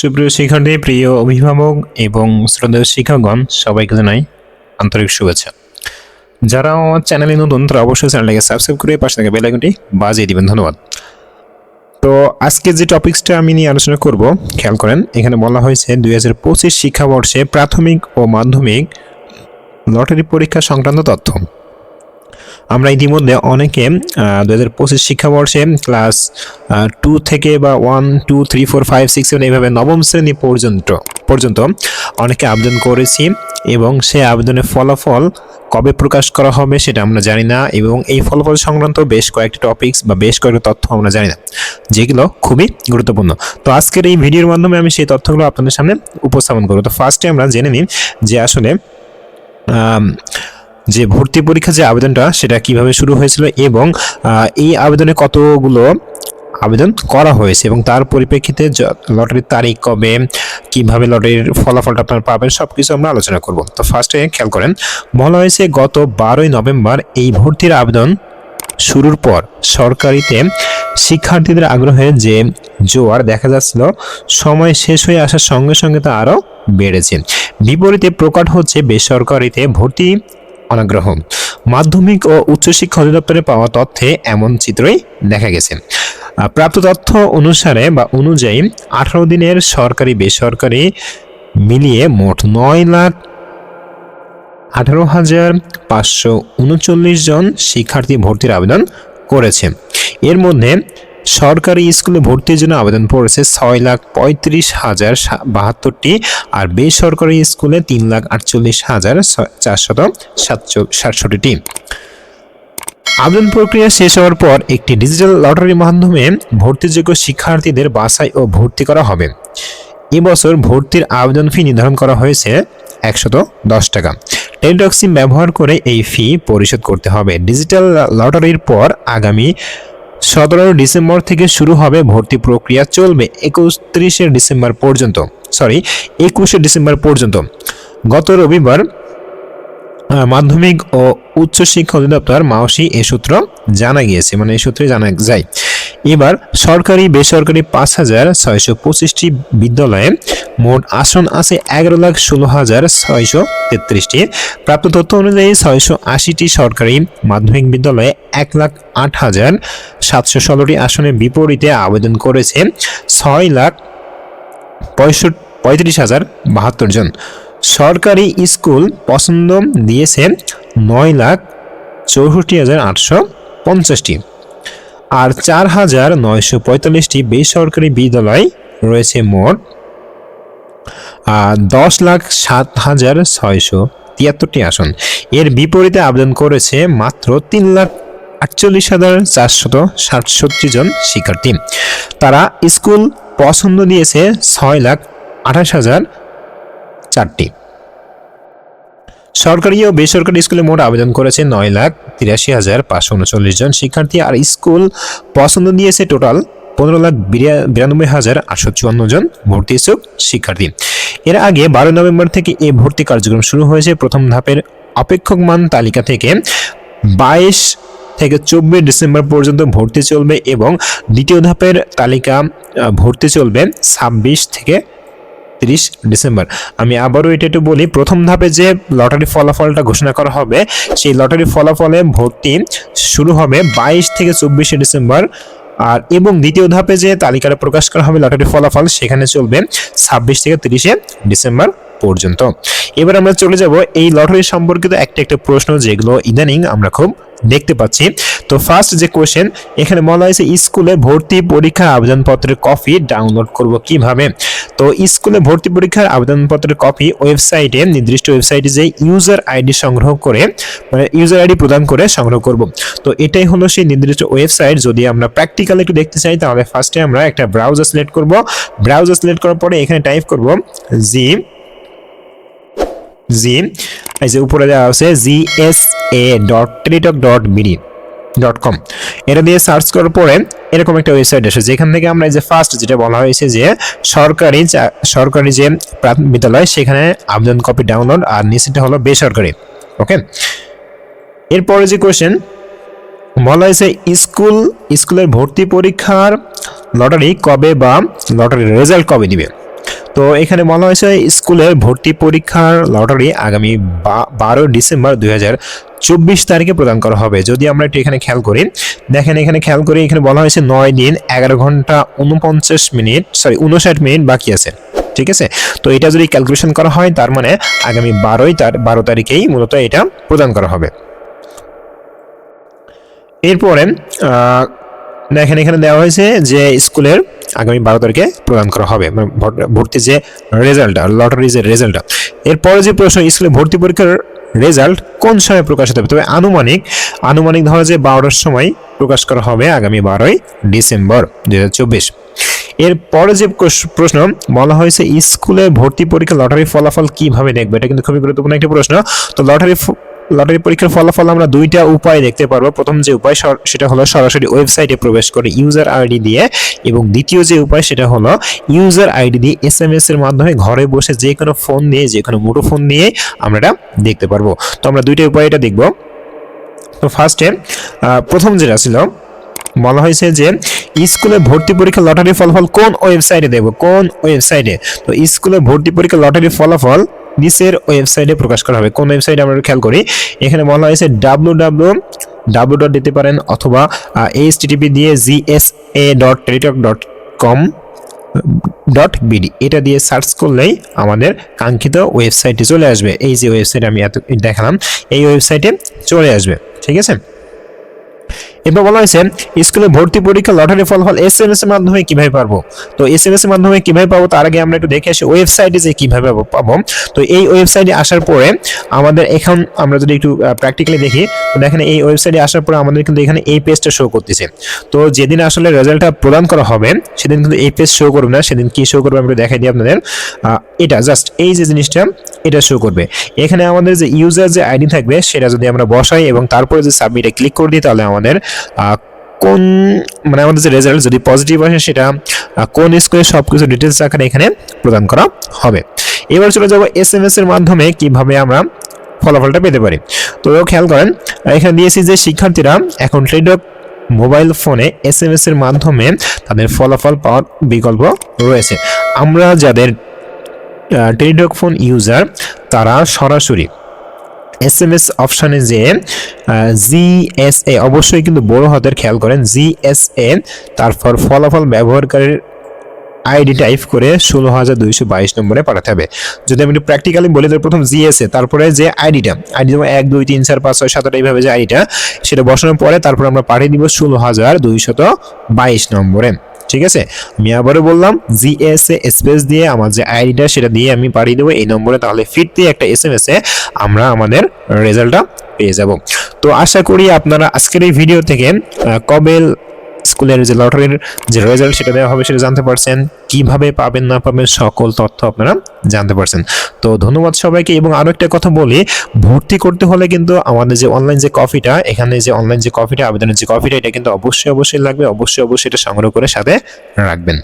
সুপ্রিয় শিক্ষার্থী, প্রিয় অভিভাবক এবং শ্রদ্ধেয় শিক্ষকগণ, সবাইকে জানাই আন্তরিক শুভেচ্ছা। যারা আমার চ্যানেলে নতুন, তারা অবশ্যই চ্যানেলটাকে সাবস্ক্রাইব করে পাশে থাকা বেল আইকনটি বাজিয়ে দিবেন। ধন্যবাদ। তো আজকে যে টপিকসটা আমি নিয়ে আলোচনা করব, খেয়াল করেন, এখানে বলা হয়েছে দুই হাজার পঁচিশ শিক্ষাবর্ষে প্রাথমিক ও মাধ্যমিক লটারি পরীক্ষা সংক্রান্ত তথ্য। আমরা ইতিমধ্যে অনেকে দু হাজার পঁচিশ শিক্ষাবর্ষে ক্লাস টু থেকে বা one two three four five six seven এইভাবে নবম শ্রেণি পর্যন্ত পর্যন্ত অনেকে আবেদন করেছি এবং সে আবেদনের ফলাফল কবে প্রকাশ করা হবে সেটা আমরা জানি না এবং এই ফলাফল সংক্রান্ত বেশ কয়েকটি টপিকস বা বেশ কয়েকটি তথ্য আমরা জানি না, যেগুলো খুবই গুরুত্বপূর্ণ। তো আজকের এই ভিডিওর মাধ্যমে আমি সেই তথ্যগুলো আপনাদের সামনে উপস্থাপন করব। তো ফার্স্টে আমরা জেনে নিই যে আসলে যে ভর্তি পরীক্ষা যে আবেদনটা, সেটা কীভাবে শুরু হয়েছিল এবং এই আবেদনে কতগুলো আবেদন করা হয়েছে এবং তার পরিপ্রেক্ষিতে লটারির তারিখ কবে, কীভাবে লটারির ফলাফলটা আপনারা পাবেন সব কিছু আমরা আলোচনা করব। তো ফার্স্টে খেয়াল করেন, বলা হয়েছে গত বারোই নভেম্বর এই ভর্তির আবেদন শুরুর পর সরকারিতে শিক্ষার্থীদের আগ্রহে যে জোয়ার দেখা যাচ্ছিল, সময় শেষ হয়ে আসার সঙ্গে সঙ্গে তা আরও বেড়েছে। বিপরীতে প্রকট হচ্ছে বেসরকারিতে ভর্তি অনাগ্রহ। মাধ্যমিক ও উচ্চশিক্ষা অধিদপ্তরে পাওয়া তথ্যে এমন চিত্রই দেখা গেছে। প্রাপ্ত তথ্য অনুসারে বা অনুযায়ী আঠারো দিনের সরকারি বেসরকারি মিলিয়ে মোট নয় লাখ আঠারো হাজার পাঁচশো উনচল্লিশ জন শিক্ষার্থী ভর্তির আবেদন করেছে। এর মধ্যে সরকারি স্কুলে ভর্তির জন্য আবেদন পড়েছে ছয় লাখ পঁয়ত্রিশ হাজার বাহাত্তরটি আর বেসরকারি স্কুলে তিন লাখ আটচল্লিশ হাজার চারশত সাতষট্টিটি। আবেদন প্রক্রিয়া শেষ হওয়ার পর একটি ডিজিটাল লটারির মাধ্যমে ভর্তিযোগ্য শিক্ষার্থীদের বাছাই ও ভর্তি করা হবে। এবছর ভর্তির আবেদন ফি নির্ধারণ করা হয়েছে একশত দশ টাকা। টেলিটক সিম ব্যবহার করে এই ফি পরিশোধ করতে হবে। ডিজিটাল লটারির পর আগামী সতেরো ডিসেম্বর থেকে শুরু হবে ভর্তি প্রক্রিয়া চলবে একত্রিশে ডিসেম্বর পর্যন্ত সরি একুশে ডিসেম্বর পর্যন্ত। গত রবিবার মাধ্যমিক ও উচ্চশিক্ষা অধিদপ্তর মাওসি এ সূত্র জানা গিয়েছে মানে এই সূত্রে জানা যায়। এবার সরকারি, বেসরকারি পাঁচ হাজার ছয়শো পঁচিশটি বিদ্যালয়ে মোট আসন আছে এগারো লাখ ষোলো হাজার ছয়শো তেত্রিশটি। প্রাপ্ত তথ্য অনুযায়ী ছয়শো আশিটি সরকারি মাধ্যমিক বিদ্যালয়ে এক লাখ আট হাজার সাতশো ষোলোটি আসনের বিপরীতে আবেদন করেছে ছয় লাখ পঁয়ষট্টি, পঁয়ত্রিশ হাজার বাহাত্তর জন। সরকারি স্কুল পছন্দ দিয়েছে নয় লাখ চৌষট্টি হাজার আটশো পঞ্চাশটি। আর চার হাজার নয়শো পঁয়তাল্লিশটি বেসরকারি বিদ্যালয় রয়েছে মোট দশ লাখ সাত হাজার ছয়শো তিয়াত্তরটি আসন। এর বিপরীতে আবেদন করেছে মাত্র তিন লাখ আটচল্লিশ হাজার চারশত সাতষট্টি জন শিক্ষার্থী। তারা স্কুল পছন্দ দিয়েছে ছয় লাখ আঠাশ হাজার চারটি। সরকারি ও বেসরকারি স্কুলে মোট আবেদন করেছে নয় লাখ তিরাশি হাজার পাঁচশো উনচল্লিশ জন শিক্ষার্থী, আর স্কুল পছন্দ দিয়েছে টোটাল পনেরো লাখ বিরা- বিরানব্বই হাজার আটশো চুয়ান্ন জন ভর্তি ইচ্ছুক শিক্ষার্থী। এর আগে বারো নভেম্বর থেকে এই ভর্তি কার্যক্রম শুরু হয়েছে। প্রথম ধাপের অপেক্ষক মান তালিকা থেকে বাইশ থেকে চব্বিশ ডিসেম্বর পর্যন্ত ভর্তি চলবে এবং দ্বিতীয় ধাপের তালিকা ভর্তি চলবে ছাব্বিশ থেকে তিরিশ ডিসেম্বর। আমি আবারও এটা একটু বলি, প্রথম ধাপে যে লটারি ফলাফলটা ঘোষণা করা হবে, সেই লটারি ফলাফলে ভর্তি শুরু হবে বাইশ থেকে চব্বিশে ডিসেম্বর। আর এবং দ্বিতীয় ধাপে যে তালিকাটা প্রকাশ করা হবে লটারি ফলাফল, সেখানে চলবে ছাব্বিশ থেকে তিরিশে ডিসেম্বর পর্যন্ত। এবার আমরা চলে যাব এই লটারি সম্পর্কিত একটা একটা প্রশ্ন, যেগুলো ইদানিং আমরা খুব দেখতে পাচ্ছি। তো ফার্স্ট যে কোশ্চেন এখানে বলা হয়েছে, স্কুলে ভর্তি পরীক্ষা আবেদনপত্রের কপি ডাউনলোড করব কীভাবে? তো স্কুলে ভর্তি পরীক্ষার আবেদনপত্রের কপি ওয়েবসাইটে নির্দিষ্ট ওয়েবসাইটে যে ইউজার আইডি সংগ্রহ করে মানে ইউজার আইডি প্রদান করে সংগ্রহ করব। তো এটাই হলো সেই নির্দিষ্ট ওয়েবসাইট যদি আমরা প্র্যাকটিক্যাল একটু দেখতে চাই, তাহলে ফার্স্টে আমরা একটা ব্রাউজার সিলেক্ট করব। ব্রাউজার সিলেক্ট করার পরে এখানে টাইপ করব জি জি এই যে উপরে দেওয়া আছে G S A dot teletalk dot BD dot com এটা দিয়ে সার্চ করার পরে এরকম একটা ওয়েবসাইট আসে, যেখান থেকে আমরা এই যে ফার্স্ট যেটা বলা হয়েছে যে সরকারি সরকারি যে প্রাথমিক বিদ্যালয়, সেখানে আবেদন কপি ডাউনলোড আর নিচেটা হলো বেসরকারি ওকে এরপরে যে কোশ্চেন বলা হয়েছে স্কুল স্কুলের ভর্তি পরীক্ষার লটারি কবে বা লটারির রেজাল্ট কবে দিবে? তো এখানে বলা হয়েছে স্কুলের ভর্তি পরীক্ষার লটারি আগামী বারো ডিসেম্বর দুই চব্বিশ তারিখে প্রদান করা হবে। যদি আমরা একটু এখানে খেয়াল করি, দেখেন এখানে খেয়াল করি, এখানে বলা হয়েছে নয় দিন, এগারো ঘণ্টা, উনপঞ্চাশ মিনিট সরি উনষাট মিনিট বাকি আছে। ঠিক আছে? তো এটা যদি ক্যালকুলেশন করা হয়, তার মানে আগামী বারোই তার, বারো তারিখেই মূলত এটা প্রদান করা হবে। এরপরে দেখেন এখানে দেওয়া হয়েছে যে স্কুলের আগামী বারো তারিখে প্রদান করা হবে। মানে ভর- ভর্তি যে রেজাল্টটা লটারি যে রেজাল্টটা এরপরে যে প্রশ্ন, স্কুলে ভর্তি পরীক্ষার রেজাল্ট কোন সময় প্রকাশিত হবে? তবে আনুমানিক আনুমানিক ধরা যে বারোটার সময় প্রকাশ করা হবে আগামী বারোই ডিসেম্বর দু হাজার চব্বিশ। এরপরে যে প্রশ্ন, বলা হয়েছে স্কুলে ভর্তি পরীক্ষা লটারি ফলাফল কীভাবে দেখবে? এটা কিন্তু খুবই গুরুত্বপূর্ণ একটি প্রশ্ন। তো লটারি লটারি পরীক্ষার ফলাফল আমরা দুইটা উপায় দেখতে পারব। প্রথম যে উপায় সেটা হলো সরাসরি ওয়েবসাইটে প্রবেশ করে ইউজার আইডি দিয়ে এবং দ্বিতীয় যে উপায়, সেটা হলো ইউজার আইডি দিয়ে এস এম এস এর মাধ্যমে ঘরে বসে যে কোনো ফোন দিয়ে, যে কোনো মুঠো ফোন দিয়ে আমরা এটা দেখতে পারব। তো আমরা দুইটা উপায় এটা দেখব। তো ফার্স্টে প্রথম যেটা ছিল, বলা হয়েছে যে স্কুলে ভর্তি পরীক্ষা লটারি ফলাফল কোন ওয়েবসাইটে দেব? কোন ওয়েবসাইটে? তো স্কুলে ভর্তি পরীক্ষা লটারি ফলাফল নিচের ওয়েবসাইটে প্রকাশ করা হবে। কোন ওয়েবসাইটে আমরা খেয়াল করি, এখানে বলা হয়েছে ডাব্লু ডাব্লু ডাব্লু ডট দিতে পারেন অথবা এইচ টিটিপি দিয়ে GSA dot teletalk dot com dot BD এটা দিয়ে সার্চ করলেই আমাদের কাঙ্ক্ষিত ওয়েবসাইটে চলে আসবে। এই যে ওয়েবসাইট আমি এত দেখালাম, এই ওয়েবসাইটে চলে আসবে। ঠিক আছে? এবার বলা হয়েছে, স্কুলে ভর্তি পরীক্ষা লটারি ফলাফল এস এম এস এর মাধ্যমে কীভাবে পারব? তো এস এম এস এর মাধ্যমে কীভাবে পাবো, তার আগে আমরা একটু দেখে আসি ওয়েবসাইটে যে কীভাবে পাবো- পাবো। তো এই ওয়েবসাইটে আসার পরে আমাদের এখন আমরা যদি একটু প্র্যাকটিক্যালি দেখি, তো দেখেন এই ওয়েবসাইটে আসার পরে আমাদের কিন্তু এখানে এই পেজটা শো করতেছে। তো যেদিন আসলে রেজাল্টটা প্রদান করা হবে, সেদিন কিন্তু এই পেজ শো করবে না, সেদিন কি শো করবে আমরা দেখাই দিই আপনাদের। এটা জাস্ট এই যে জিনিসটা এটা শো করবে। এখানে আমাদের যে ইউজার যে আইডি থাকবে, সেটা যদি আমরা বসাই এবং তারপরে যে সাবমিটে ক্লিক করে দিই, তাহলে আমাদের কোন মানে আমাদের যে রেজাল্ট যদি পজিটিভ আসে, সেটা কোন স্কুলের সব কিছু ডিটেলস আকারে এখানে প্রদান করা হবে। এবার চলে যাব এস এম এস এর মাধ্যমে কীভাবে আমরা ফলাফলটা পেতে পারি। তো খেয়াল করেন এখানে দিয়েছি যে শিক্ষার্থীরা এখন ট্রেডক mobile phone S M S এর মাধ্যমে তাদের ফলাফল পাওয়ার বিকল্প রয়েছে। আমরা যাদের টেলিডক ফোন ইউজার তারা সরাসরি এস এম এস অপশানে যে জিএসএ অবশ্যই কিন্তু বড় হাতের খেয়াল করেন জিএসএ তারপর ফলাফল ব্যবহারকারীর আইডি টাইপ করে ষোলো হাজার দুইশো বাইশ নম্বরে পাঠাতে হবে। যদি আমি একটু প্র্যাকটিক্যালি বলি তো প্রথম জিএসএ তারপরে যে আইডিটা আইডি যেমন এক, দুই, তিন, চার, পাঁচ, ছয়, সাত, আট, এইভাবে যে আইডিটা সেটা বসানোর পরে তারপর আমরা পাঠিয়ে দিব ষোলো হাজার দুইশত বাইশ নম্বরে। ঠিক আছে? আমি আবারও বললাম জি এস এ স্পেস দিয়ে আমার যে আইডিটা সেটা দিয়ে আমি পাঠিয়ে দেবো। এই নম্বরে তাহলে ফিরতে একটা এস এম এসে আমরা আমাদের রেজাল্টটা পেয়ে যাব। তো আশা করি আপনারা আজকের এই ভিডিও থেকে আহ, কবে স্কুলের যে লটারির যে রেজাল্ট সেটা দেওয়া হবে সেটা জানতে পারছেন। কীভাবে পাবেন, না পাবেন সকল তথ্য আপনারা জানতে পারছেন। তো ধন্যবাদ সবাইকে। এবং আরও একটা কথা বলি, ভর্তি করতে হলে কিন্তু আমাদের যে অনলাইন যে কপিটা এখানে যে অনলাইন যে কপিটা আবেদনের যে কপিটা এটা কিন্তু অবশ্যই অবশ্যই লাগবে। অবশ্যই অবশ্যই এটা সংগ্রহ করে সাথে রাখবেন।